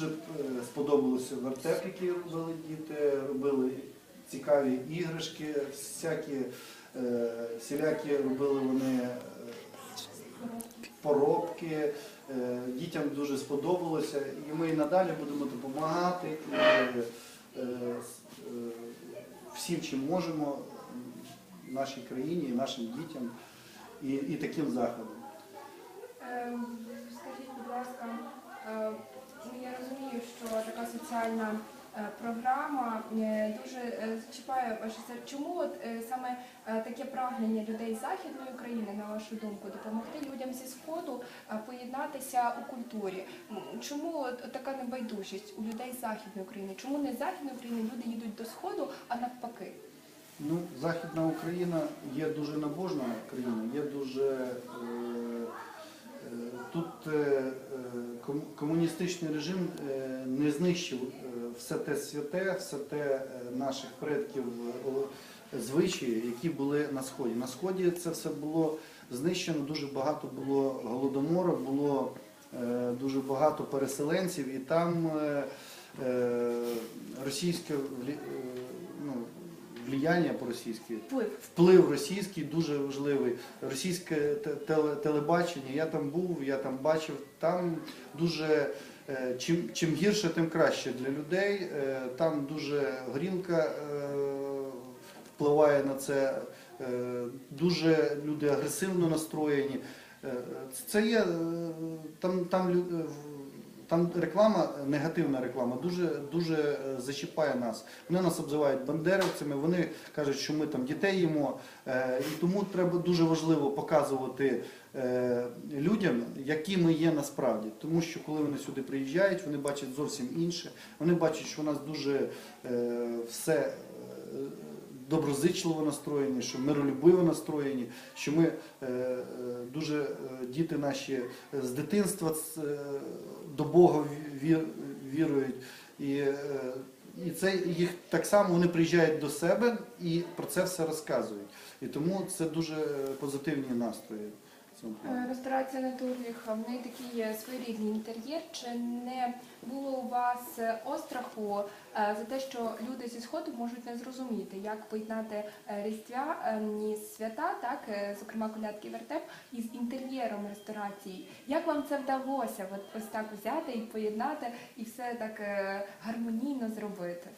дуже е, сподобалося вертеп, який робили діти, робили цікаві іграшки, всякі е, всілякі робили вони е, поробки. Дітям дуже сподобалося, і ми і надалі будемо допомагати всім, чим можемо нашій країні і нашим дітям і, і таким заходом. Е, Скажіть, будь ласка, я розумію, що така соціальна е, програма е, дуже е, зачіпає ваше серце. Чому от саме таке прагнення людей з західної України, на вашу думку, допомогти людям зі сходу поєднатися у культурі? Чому от така небайдужість у людей з західної України? Чому не з західної України люди їдуть до сходу, а навпаки? Ну, Західна Україна є дуже набожна країна, є дуже е, е, тут е, комуністичний режим е, не знищив е, все те святе, все те е, наших предків звичаї, які були на сході. На сході це все було знищено. Дуже багато було голодомору, було дуже багато переселенців, і там російське ну, влияння по-російськи, Вплив. вплив російський дуже важливий. Російське телебачення, я там був, я там бачив, там дуже. е, Чим, чим гірше, тим краще для людей. Е, Там дуже горілка е, впливає на це, дуже люди агресивно настроєні. Це є там, там, там реклама, негативна реклама, дуже, дуже е, зачіпає нас. Вони нас обзивають бандерівцями, вони кажуть, що ми там дітей їмо. Е, І тому треба дуже важливо показувати е, людям, які ми є насправді. Тому що коли вони сюди приїжджають, вони бачать зовсім інше. Вони бачать, що у нас дуже е, все. Доброзичливо настроєні, що миролюбиво настроєні, що ми е, е, дуже е, діти наші з дитинства до Бога вірують. І, і це їх так само вони приїжджають до себе і про це все розказують. І тому це дуже позитивні настрої. В цьому плані. Е, Ресторація Натурних, в неї такий своєрідний інтер'єр. Чи не було у вас е, остраху е, за те, що люди зі сходу можуть не зрозуміти, як поєднати е, різдвяні свята, так е, зокрема колядки вертеп, із інтер'єром ресторації? Як вам це вдалося? От ось так взяти і поєднати, і все так е, гармонійно зробити?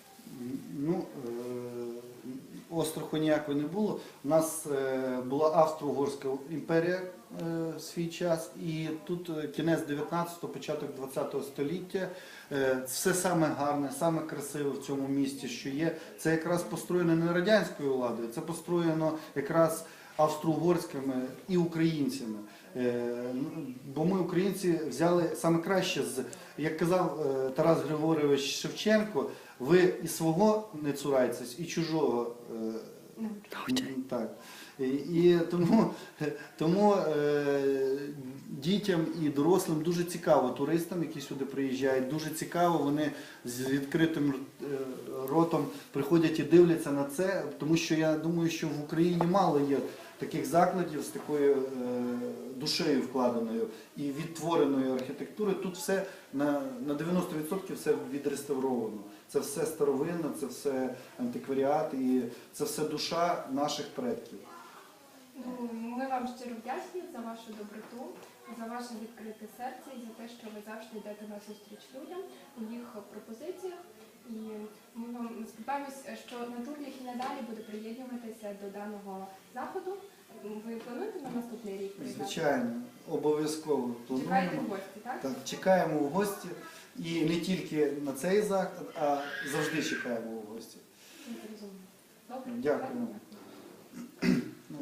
Ну, е, остраху ніякого не було. У нас е, була Австро-Угорська імперія е, в свій час, і тут е, кінець 19-го, початок 20-го століття. Все саме гарне, саме красиве в цьому місті, що є, це якраз построєно не радянською владою, це построєно якраз австро-угорськими і українцями. Ну, Бо ми, українці, взяли саме краще з, як казав Тарас Григорович Шевченко, ви і свого не цурайтесь, і чужого. е, Так. І, і тому, тому е, дітям і дорослим дуже цікаво, туристам, які сюди приїжджають, дуже цікаво, вони з відкритим е, ротом приходять і дивляться на це, тому що я думаю, що в Україні мало є таких закладів з такою е, душею вкладеною і відтвореною архітектури. Тут все на, на 90% все відреставровано. Це все старовинне, це все антикваріат і це все душа наших предків. Ну, Ми вам щиро вдячні за вашу доброту, за ваше відкрите серце і за те, що ви завжди йдете на зустріч людям у їх пропозиціях. І ми вам сподіваємось, що Натурліх і надалі буде приєднуватися до даного заходу. Ви плануєте на наступний рік приєднатися? Звичайно, обов'язково Чекаєте плануємо. в гості, так? Так, чекаємо в гості і не тільки на цей захід, а завжди чекаємо в гості. Зрозуміло. Добре. Дякую.